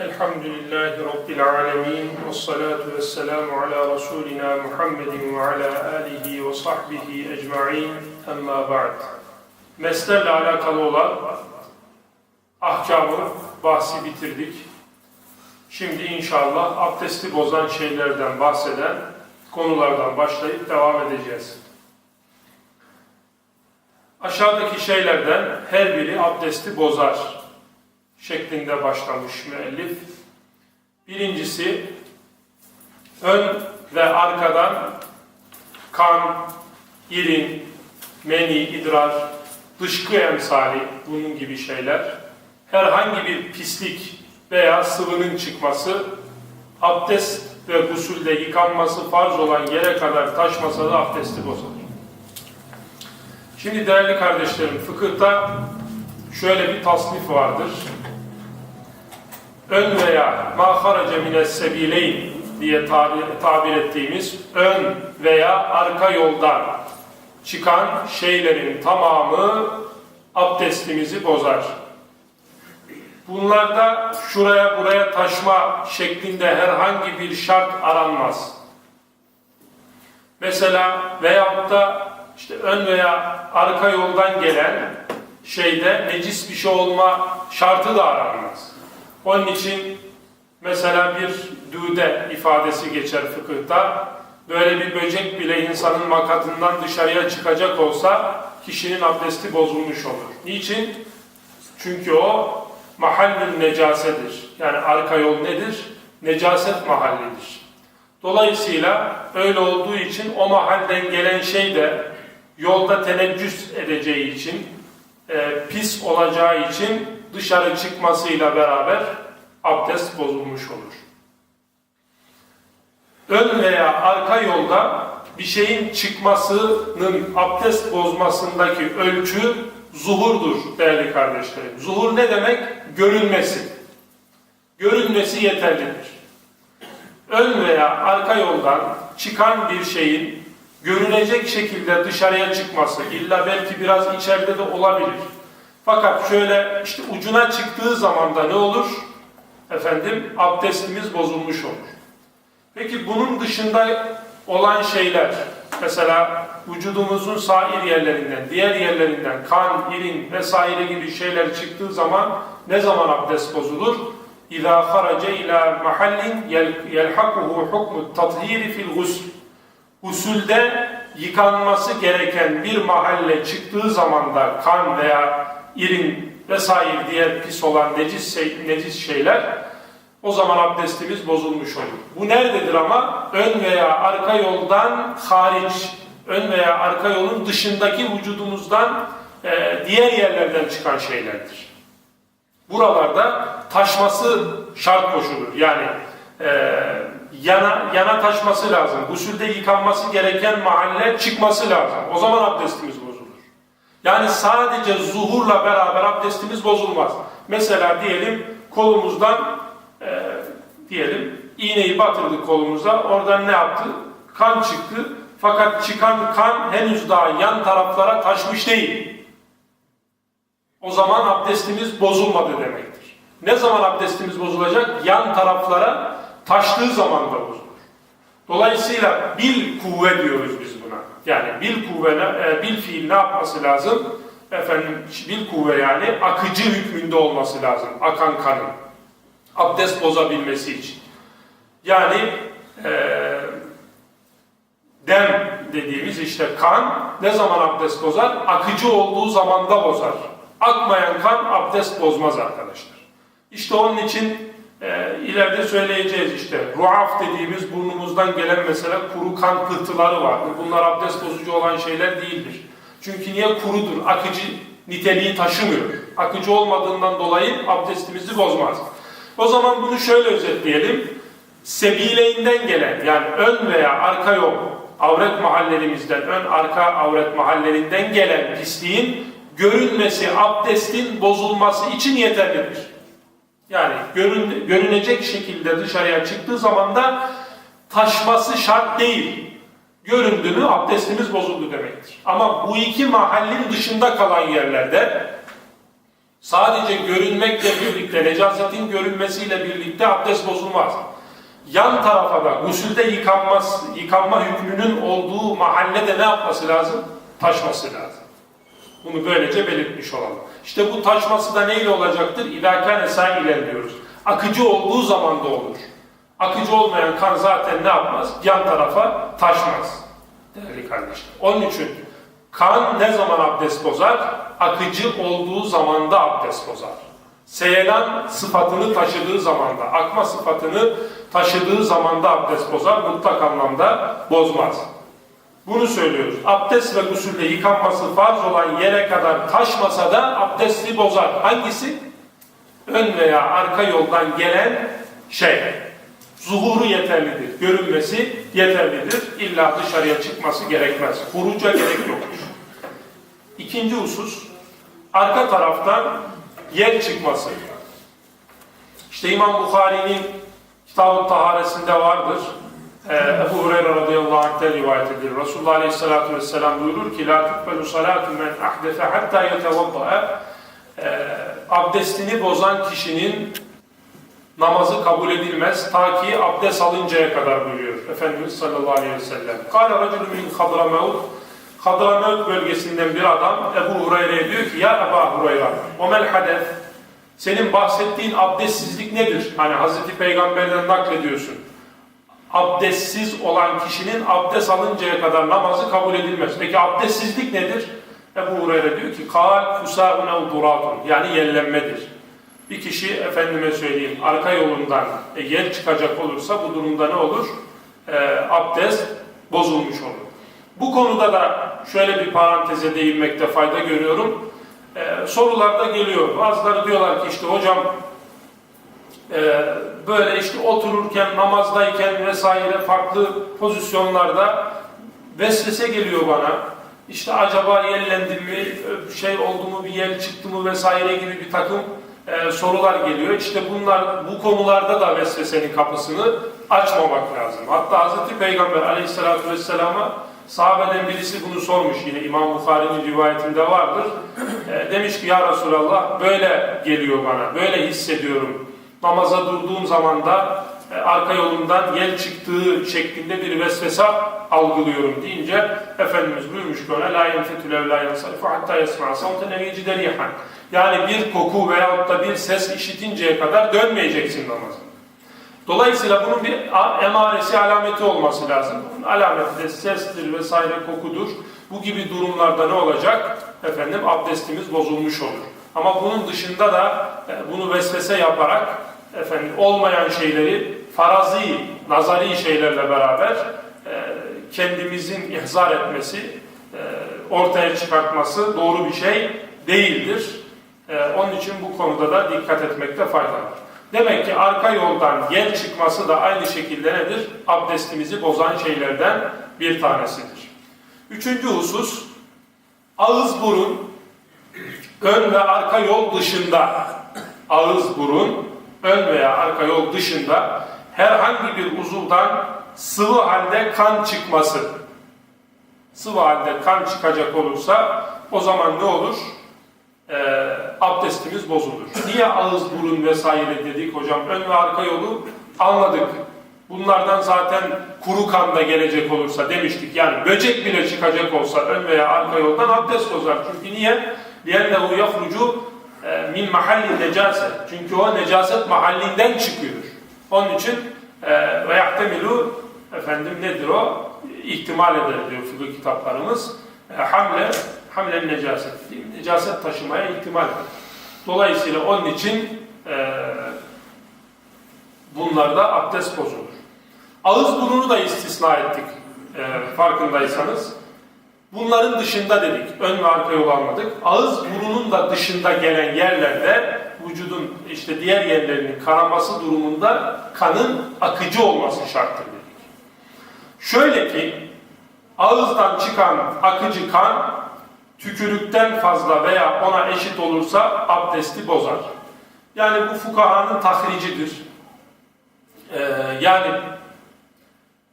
Elhamdülillahi Rabbil alemin. Ve salatu ve selamu ala Resulina Muhammedin ve ala alihi ve sahbihi ecma'in. Emma ba'd. Meslerle alakalı olan ahkamı, bahsi bitirdik. Şimdi inşallah abdesti bozan şeylerden bahseden konulardan başlayıp devam edeceğiz. Aşağıdaki şeylerden her biri abdesti bozar şeklinde başlamış müellif. Birincisi ön ve arkadan kan, irin, meni, idrar, dışkı emsali bunun gibi şeyler herhangi bir pislik veya sıvının çıkması abdest ve gusülde yıkanması farz olan yere kadar taşmasa da abdesti bozar. Şimdi değerli kardeşlerim fıkıhta şöyle bir tasnif vardır. Ön veya ma harace mines sebileyn diye tabir, tabir ettiğimiz ön veya arka yoldan çıkan şeylerin tamamı abdestimizi bozar. Bunlarda şuraya buraya taşma şeklinde herhangi bir şart aranmaz. Mesela veyahut da işte ön veya arka yoldan gelen şeyde necis bir şey olma şartı da aranmaz. Onun için mesela bir düde ifadesi geçer fıkıhta. Böyle bir böcek bile insanın makatından dışarıya çıkacak olsa kişinin abdesti bozulmuş olur. Niçin? Çünkü o mahallül necasedir. Yani arka yol nedir? Necaset mahallidir. Dolayısıyla öyle olduğu için o mahalden gelen şey de yolda teneccüs edeceği için, e, pis olacağı için dışarı çıkmasıyla beraber abdest bozulmuş olur. Ön veya arka yolda bir şeyin çıkmasının abdest bozmasındaki ölçü zuhurdur değerli kardeşlerim. Zuhur ne demek? Görünmesi. Görünmesi yeterlidir. Ön veya arka yoldan çıkan bir şeyin görünecek şekilde dışarıya çıkması, illa belki biraz içeride de olabilir. Fakat şöyle işte ucuna çıktığı zaman da ne olur? Efendim abdestimiz bozulmuş olur. Peki bunun dışında olan şeyler, mesela vücudumuzun sair yerlerinden, diğer yerlerinden kan, irin vesaire gibi şeyler çıktığı zaman ne zaman abdest bozulur? İzâ harace ilâ mahallin yelhakuhu hukmu tathiri fil gusl. Usulde yıkanması gereken bir mahalle çıktığı zaman da kan veya irin vesaire diğer pis olan necis, şey, necis şeyler o zaman abdestimiz bozulmuş olur. Bu nerededir ama? Ön veya arka yoldan hariç, ön veya arka yolun dışındaki vücudumuzdan e, diğer yerlerden çıkan şeylerdir. Buralarda taşması şart koşulur. Yani e, yana, yana taşması lazım. Gusülde yıkanması gereken mahalle çıkması lazım. O zaman abdestimiz bozulur. Yani sadece zuhurla beraber abdestimiz bozulmaz. Mesela diyelim kolumuzdan e, diyelim iğneyi batırdık kolumuza. Oradan ne yaptı? Kan çıktı. Fakat çıkan kan henüz daha yan taraflara taşmış değil. O zaman abdestimiz bozulmadı demektir. Ne zaman abdestimiz bozulacak? Yan taraflara taştığı zaman da bozulur. Dolayısıyla bil kuvve diyoruz biz. Yani bil kuvve, e, bil fiil ne yapması lazım? Efendim bil kuvve yani akıcı hükmünde olması lazım. Akan kanın. Abdest bozabilmesi için. Yani e, dem dediğimiz işte kan ne zaman abdest bozar? Akıcı olduğu zamanda bozar. Akmayan kan abdest bozmaz arkadaşlar. İşte onun için e, ileride söyleyeceğiz işte ruaf dediğimiz burnumuzdan gelen mesela kuru kan pıhtıları vardır. Bunlar abdest bozucu olan şeyler değildir. Çünkü niye kurudur? Akıcı niteliği taşımıyor. Akıcı olmadığından dolayı abdestimizi bozmaz. O zaman bunu şöyle özetleyelim. Sebileynden gelen yani ön veya arka yol avret mahallelerimizden ön arka avret mahallelerinden gelen pisliğin görünmesi abdestin bozulması için yeterlidir. Yani görün, görünecek şekilde dışarıya çıktığı zaman da taşması şart değil. Göründü mü abdestimiz bozuldu demektir. Ama bu iki mahallin dışında kalan yerlerde Sadece görünmekle birlikte, necasetin görünmesiyle birlikte abdest bozulmaz. Yan tarafa da gusülde yıkanmaz, yıkanma hükmünün olduğu mahallede ne yapması lazım? Taşması lazım. Bunu böylece belirtmiş olalım. İşte bu taşması da neyle olacaktır? İdâkâne sâilen diyoruz. Akıcı olduğu zaman da olur. Akıcı olmayan kan zaten ne yapmaz? Yan tarafa taşmaz. Değerli kardeşler. Onun için kan ne zaman abdest bozar? Akıcı olduğu zaman da abdest bozar. Seyelan sıfatını taşıdığı zamanda, akma sıfatını taşıdığı zamanda abdest bozar, mutlak anlamda bozmaz. Bunu söylüyoruz. Abdest ve gusülde yıkanması farz olan yere kadar taşmasa da abdesti bozar. Hangisi? Ön veya arka yoldan gelen şey. Zuhuru yeterlidir. Görünmesi yeterlidir. İlla dışarıya çıkması gerekmez. Huruca gerek yoktur. İkinci husus, arka taraftan yer çıkması. İşte İmam Bukhari'nin Kitab-ı Taharesinde vardır. Ee, Ebu Hureyre radıyallahu anh'ten rivayet edilir. Resulullah aleyhissalatu vesselam buyurur ki La tukbelu salatu men ahdefe hatta yetevadda'a Ee, Abdestini bozan kişinin namazı kabul edilmez ta ki abdest alıncaya kadar buyuruyor Efendimiz sallallahu aleyhi ve sellem. Kâle racülü min kadramevd Hadramevt bölgesinden bir adam Ebu Hureyre'ye diyor ki ya Ebu Hureyre o mel senin bahsettiğin abdestsizlik nedir? Hani Hazreti Peygamber'den naklediyorsun. Abdestsiz olan kişinin abdest alıncaya kadar namazı kabul edilmez. Peki abdestsizlik nedir? Ebu Hureyre diyor ki kal fusaun ev duratun yani yellenmedir. Bir kişi efendime söyleyeyim arka yolundan e, yer çıkacak olursa bu durumda ne olur? E, abdest bozulmuş olur. Bu konuda da şöyle bir paranteze değinmekte fayda görüyorum. Ee, sorularda geliyor. Bazıları diyorlar ki işte hocam e, böyle işte otururken, namazdayken vesaire farklı pozisyonlarda vesvese geliyor bana. İşte acaba yellendim mi, şey oldu mu, bir yel çıktı mı vesaire gibi bir takım e, sorular geliyor. İşte bunlar bu konularda da vesvesenin kapısını açmamak lazım. Hatta Hazreti Peygamber aleyhissalatü vesselama Sahabeden birisi bunu sormuş yine İmam Bukhari'nin rivayetinde vardır. E, demiş ki ya Resulallah böyle geliyor bana, böyle hissediyorum. Namaza durduğum zaman da e, arka yolundan yel çıktığı şeklinde bir vesvese algılıyorum deyince Efendimiz buyurmuş ki ona la yenfetü lev la yansarifu hatta yesma'a savten. Yani bir koku veyahut da bir ses işitinceye kadar dönmeyeceksin namaza. Dolayısıyla bunun bir emaresi, alameti olması lazım. Bunun alameti de sestir vesaire kokudur. Bu gibi durumlarda ne olacak? Efendim abdestimiz bozulmuş olur. Ama bunun dışında da e, bunu vesvese yaparak efendim olmayan şeyleri farazi, nazari şeylerle beraber e, kendimizin ihzar etmesi, e, ortaya çıkartması doğru bir şey değildir. Onun için bu konuda da dikkat etmekte fayda var. Demek ki arka yoldan gel çıkması da aynı şekilde nedir? Abdestimizi bozan şeylerden bir tanesidir. Üçüncü husus, ağız burun, ön ve arka yol dışında, ağız burun, ön veya arka yol dışında herhangi bir uzuvdan sıvı halde kan çıkması. Sıvı halde kan çıkacak olursa o zaman ne olur? e, abdestimiz bozulur. Niye ağız, burun vesaire dedik hocam? Ön ve arka yolu anladık. Bunlardan zaten kuru kan da gelecek olursa demiştik. Yani böcek bile çıkacak olsa ön veya arka yoldan abdest bozar. Çünkü niye? لِيَنَّهُ يَخْرُجُ min mahalli necaset. Çünkü o necaset mahallinden çıkıyor. Onun için e, ve yahtemilu efendim nedir o? İhtimal eder diyor fıkıh kitaplarımız. E, hamle hamlen necaset. Necaset taşımaya ihtimal var. Dolayısıyla onun için e, bunlarda abdest bozulur. Ağız burnunu da istisna ettik e, farkındaysanız. Bunların dışında dedik. Ön ve arka yol almadık. Ağız burunun da dışında gelen yerlerde vücudun işte diğer yerlerinin kanaması durumunda kanın akıcı olması şarttır dedik. Şöyle ki ağızdan çıkan akıcı kan tükürükten fazla veya ona eşit olursa abdesti bozar. Yani bu fukahanın tahricidir. Ee, yani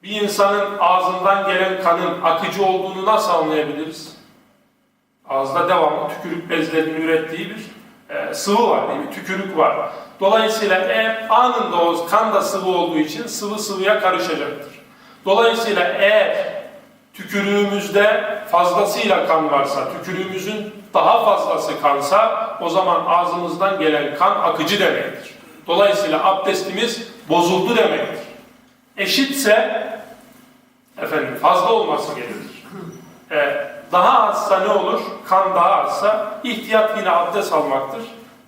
bir insanın ağzından gelen kanın akıcı olduğunu nasıl anlayabiliriz? Ağızda devamlı tükürük bezlerinin ürettiği bir e, sıvı var değil mi? Tükürük var. Dolayısıyla eğer anında o kan da sıvı olduğu için sıvı sıvıya karışacaktır. Dolayısıyla eğer tükürüğümüzde fazlasıyla kan varsa, tükürüğümüzün daha fazlası kansa o zaman ağzımızdan gelen kan akıcı demektir. Dolayısıyla abdestimiz bozuldu demektir. Eşitse efendim fazla olması gerekir. Ee, daha azsa ne olur? Kan daha azsa ihtiyat yine abdest almaktır.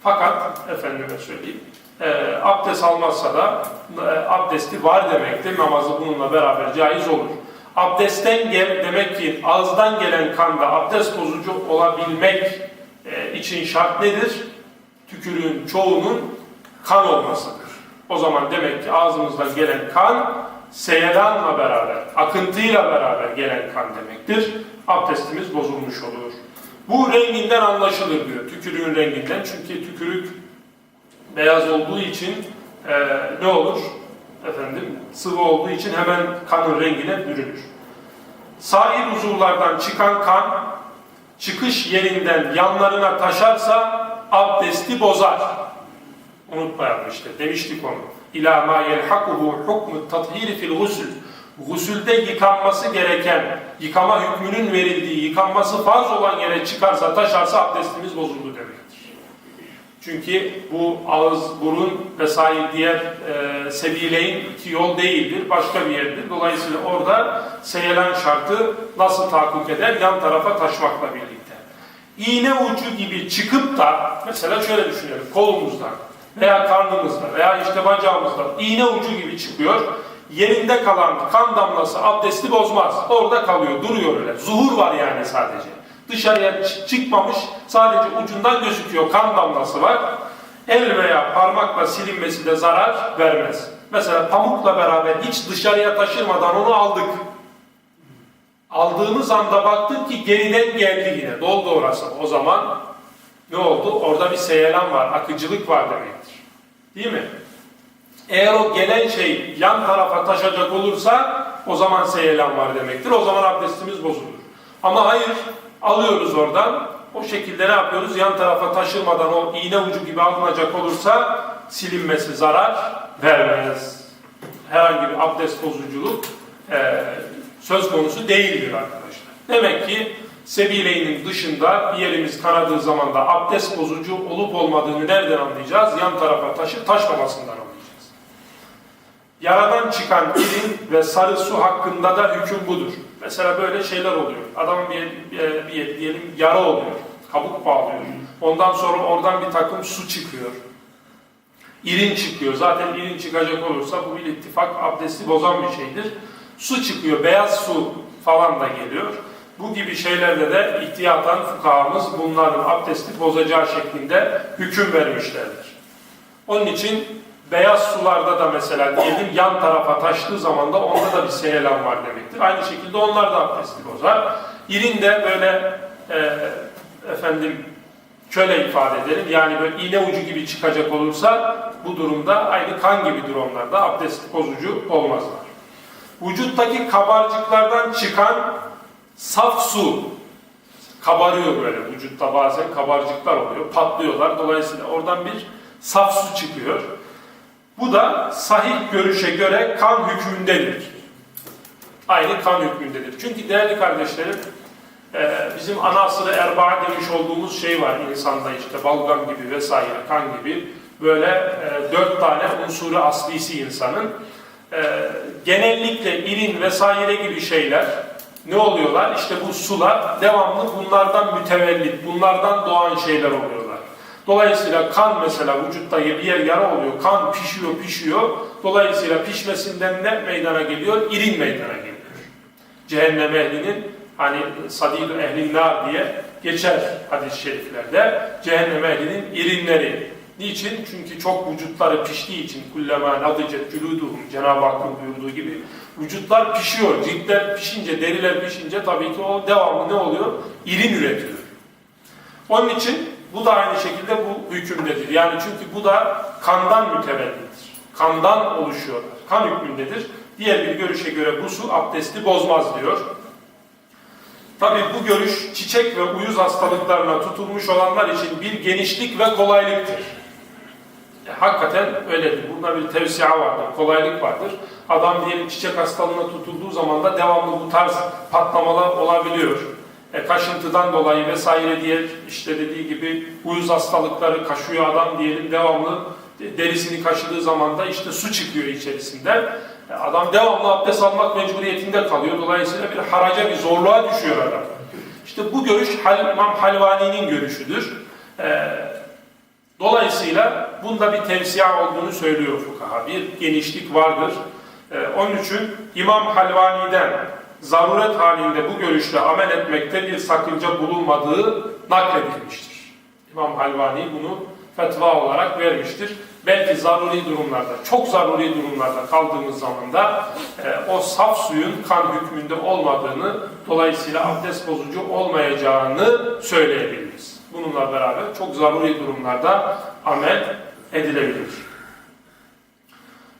Fakat efendime söyleyeyim e, abdest almazsa da e, abdesti var demektir. Namazı bununla beraber caiz olur. Abdestten gel demek ki ağızdan gelen kanda abdest bozucu olabilmek e, için şart nedir? Tükürüğün çoğunun kan olmasıdır. O zaman demek ki ağzımızdan gelen kan seyedanla beraber, akıntıyla beraber gelen kan demektir. Abdestimiz bozulmuş olur. Bu renginden anlaşılır diyor, tükürüğün renginden. Çünkü tükürük beyaz olduğu için e, ne olur? Efendim, sıvı olduğu için hemen kanın rengine bürünür. Sair uzuvlardan çıkan kan, çıkış yerinden yanlarına taşarsa abdesti bozar. Unutmayalım işte, demiştik onu. İlâ mâ yelhakuhu hukmu tathhiri fil gusül. Gusülde yıkanması gereken, yıkama hükmünün verildiği, yıkanması farz olan yere çıkarsa, taşarsa abdestimiz bozuldu demektir. Çünkü bu ağız, burun vesaire diğer e, sebileyin iki yol değildir, başka bir yerdir. Dolayısıyla orada seyelan şartı nasıl tahakkuk eder? Yan tarafa taşmakla birlikte. İğne ucu gibi çıkıp da, mesela şöyle düşünelim, kolumuzdan veya karnımızda veya işte bacağımızda iğne ucu gibi çıkıyor. Yerinde kalan kan damlası abdesti bozmaz. Orada kalıyor, duruyor öyle. Zuhur var yani sadece. Dışarıya çı- çıkmamış, sadece ucundan gözüküyor, kan damlası var. El veya parmakla silinmesi de zarar vermez. Mesela pamukla beraber hiç dışarıya taşırmadan onu aldık. Aldığımız anda baktık ki geriden geldi yine, doldu orası. O zaman ne oldu? Orada bir seyelan var, akıcılık var demektir. Değil mi? Eğer o gelen şey yan tarafa taşacak olursa o zaman seyelan var demektir. O zaman abdestimiz bozulur. Ama hayır, alıyoruz oradan. O şekilde ne yapıyoruz? Yan tarafa taşırmadan o iğne ucu gibi alınacak olursa silinmesi zarar vermez. Herhangi bir abdest bozuculuk e, söz konusu değildir arkadaşlar. Demek ki sebileynin dışında bir yerimiz kanadığı zaman da abdest bozucu olup olmadığını nereden anlayacağız? Yan tarafa taşıp taşmamasından anlayacağız. Yaradan çıkan irin ve sarı su hakkında da hüküm budur. Mesela böyle şeyler oluyor. Adamın bir, bir, bir diyelim yara oluyor. Kabuk bağlıyor. Ondan sonra oradan bir takım su çıkıyor. İrin çıkıyor. Zaten irin çıkacak olursa bu bir ittifak abdesti bozan bir şeydir. Su çıkıyor. Beyaz su falan da geliyor. Bu gibi şeylerde de ihtiyatan fukahamız bunların abdesti bozacağı şeklinde hüküm vermişlerdir. Onun için beyaz sularda da mesela diyelim yan tarafa taştığı zaman da onda da bir seyelan var demektir. Aynı şekilde onlar da abdesti bozar. İrin de böyle e, efendim şöyle ifade edelim yani böyle iğne ucu gibi çıkacak olursa bu durumda aynı kan gibidir onlar da abdest bozucu olmazlar. Vücuttaki kabarcıklardan çıkan saf su kabarıyor böyle vücutta bazen kabarcıklar oluyor, patlıyorlar. Dolayısıyla oradan bir saf su çıkıyor. Bu da sahih görüşe göre kan hükmündedir. Aynı kan hükmündedir. Çünkü değerli kardeşlerim, e, bizim ana asırı erbaa demiş olduğumuz şey var insanda işte balgam gibi vesaire kan gibi böyle e, dört tane unsuru aslisi insanın e, genellikle irin vesaire gibi şeyler ne oluyorlar? İşte bu sular devamlı bunlardan mütevellit, bunlardan doğan şeyler oluyorlar. Dolayısıyla kan mesela vücutta bir yer yara oluyor, kan pişiyor pişiyor. Dolayısıyla pişmesinden ne meydana geliyor? İrin meydana geliyor. Cehennem ehlinin hani sadid ehlin nar diye geçer hadis-i şeriflerde. Cehennem ehlinin irinleri. Niçin? Çünkü çok vücutları piştiği için kullema nadicet culuduhum Cenab-ı Hakk'ın buyurduğu gibi vücutlar pişiyor. Ciltler pişince, deriler pişince tabii ki o devamlı ne oluyor? İrin üretiyor. Onun için bu da aynı şekilde bu hükümdedir. Yani çünkü bu da kandan mütevellittir. Kandan oluşuyorlar. Kan hükmündedir. Diğer bir görüşe göre bu su abdesti bozmaz diyor. Tabi bu görüş çiçek ve uyuz hastalıklarına tutulmuş olanlar için bir genişlik ve kolaylıktır. E, hakikaten öyledir. Bunda bir tevsiya vardır, kolaylık vardır. Adam diyelim çiçek hastalığına tutulduğu zaman da devamlı bu tarz patlamalar olabiliyor. E, kaşıntıdan dolayı vesaire diye işte dediği gibi uyuz hastalıkları kaşıyor adam diyelim devamlı derisini kaşıdığı zaman da işte su çıkıyor içerisinden. E, adam devamlı abdest almak mecburiyetinde kalıyor. Dolayısıyla bir haraca bir zorluğa düşüyor adam. İşte bu görüş Hal, İmam Halvani'nin görüşüdür. E, dolayısıyla bunda bir tevsiya olduğunu söylüyor fukaha. Bir genişlik vardır. E, onun için İmam Halvani'den zaruret halinde bu görüşle amel etmekte bir sakınca bulunmadığı nakledilmiştir. İmam Halvani bunu fetva olarak vermiştir. Belki zaruri durumlarda, çok zaruri durumlarda kaldığımız zaman da e, o saf suyun kan hükmünde olmadığını, dolayısıyla abdest bozucu olmayacağını söyleyebiliriz. Bununla beraber çok zaruri durumlarda amel edilebilir.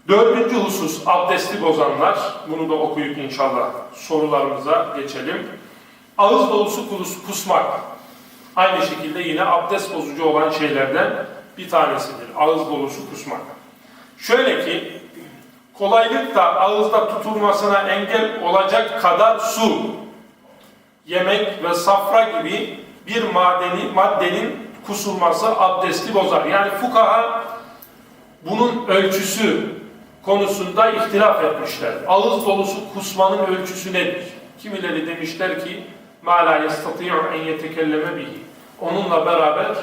Dördüncü husus abdesti bozanlar. Bunu da okuyup inşallah sorularımıza geçelim. Ağız dolusu kus, kusmak. Aynı şekilde yine abdest bozucu olan şeylerden bir tanesidir. Ağız dolusu kusmak. Şöyle ki kolaylıkla ağızda tutulmasına engel olacak kadar su, yemek ve safra gibi bir madeni, maddenin kusulması abdesti bozar. Yani fukaha bunun ölçüsü konusunda ihtilaf etmişler. Ağız dolusu kusmanın ölçüsü nedir? Kimileri demişler ki مَا لَا يَسْتَطِيعُ اَنْ يَتَكَلَّمَ بِهِ Onunla beraber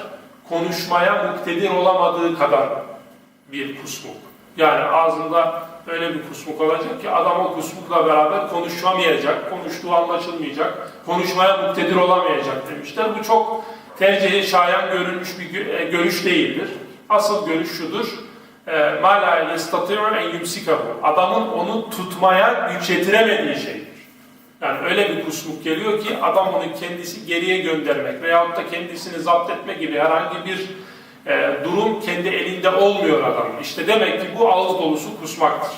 konuşmaya muktedir olamadığı kadar bir kusmuk. Yani ağzında öyle bir kusmuk olacak ki adam o kusmukla beraber konuşamayacak, konuştuğu anlaşılmayacak, konuşmaya muktedir olamayacak demişler. Bu çok tercihi şayan görülmüş bir gö- e, görüş değildir. Asıl görüş şudur. مَا لَا يَسْتَطِعُ اَنْ يُمْسِكَهُ Adamın onu tutmaya güç yetiremediği şeydir. Yani öyle bir kusmuk geliyor ki adam onu kendisi geriye göndermek veyahut da kendisini zapt etme gibi herhangi bir e, durum kendi elinde olmuyor adamın. İşte demek ki bu ağız dolusu kusmaktır.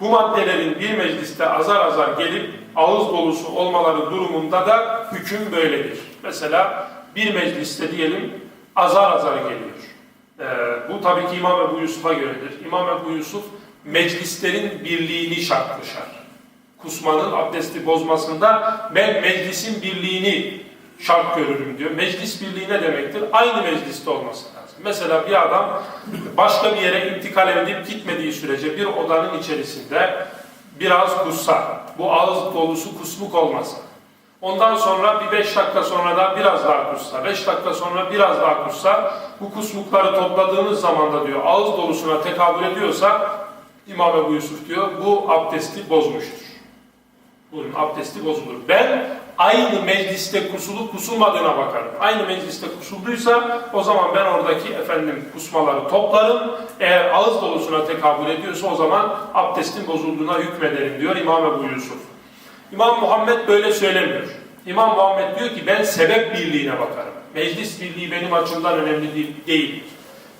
Bu maddelerin bir mecliste azar azar gelip ağız dolusu olmaları durumunda da hüküm böyledir. Mesela bir mecliste diyelim azar azar geliyor. Ee, bu tabii ki İmam Ebu Yusuf'a göredir. İmam Ebu Yusuf meclislerin birliğini şart koşar. Kusmanın abdesti bozmasında ben meclisin birliğini şart görürüm diyor. Meclis birliği ne demektir? Aynı mecliste olması lazım. Mesela bir adam başka bir yere intikal edip gitmediği sürece bir odanın içerisinde biraz kussa, bu ağız dolusu kusmuk olmasa, Ondan sonra bir beş dakika sonra da biraz daha kussa, beş dakika sonra biraz daha kussa. Bu kusmukları topladığınız zaman da diyor ağız dolusuna tekabül ediyorsa İmam Ebu Yusuf diyor bu abdesti bozmuştur. Bunun abdesti bozulur. Ben aynı mecliste kusulup kusulmadığına bakarım. Aynı mecliste kusulduysa o zaman ben oradaki efendim kusmaları toplarım. Eğer ağız dolusuna tekabül ediyorsa o zaman abdestin bozulduğuna hükmederim diyor İmam Ebu Yusuf. İmam Muhammed böyle söylemiyor. İmam Muhammed diyor ki ben sebep birliğine bakarım. Meclis birliği benim açımdan önemli değil.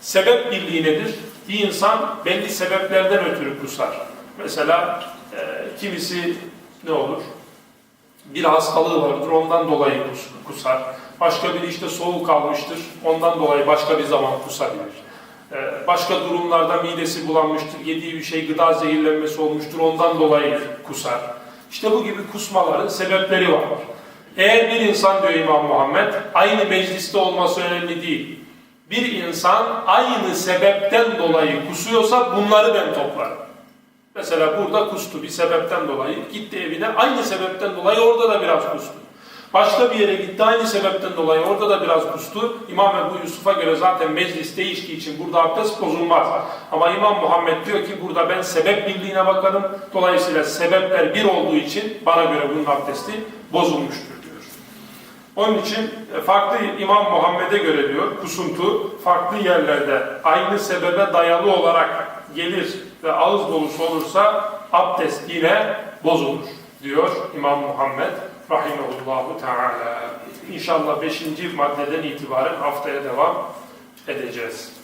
Sebep birliği nedir? Bir insan belli sebeplerden ötürü kusar. Mesela e, kimisi ne olur? Bir hastalığı vardır, ondan dolayı kus- kusar. Başka biri işte soğuk almıştır, ondan dolayı başka bir zaman kusabilir. Ee, Başka durumlarda midesi bulanmıştır, yediği bir şey gıda zehirlenmesi olmuştur, ondan dolayı kusar. İşte bu gibi kusmaların sebepleri var. Eğer bir insan diyor İmam Muhammed, aynı mecliste olması önemli değil. Bir insan aynı sebepten dolayı kusuyorsa bunları ben toplarım. Mesela burada kustu bir sebepten dolayı. Gitti evine aynı sebepten dolayı orada da biraz kustu. Başka bir yere gitti aynı sebepten dolayı orada da biraz kustu. İmam Ebu Yusuf'a göre zaten meclis değiştiği için burada abdest bozulmaz. Ama İmam Muhammed diyor ki burada ben sebep birliğine bakarım. Dolayısıyla sebepler bir olduğu için bana göre bunun abdesti bozulmuştur diyor. Onun için e, farklı İmam Muhammed'e göre diyor kusuntu farklı yerlerde aynı sebebe dayalı olarak gelir ve ağız dolusu olursa abdest yine bozulur diyor İmam Muhammed rahimehullahu teala. İnşallah 5. maddeden itibaren haftaya devam edeceğiz.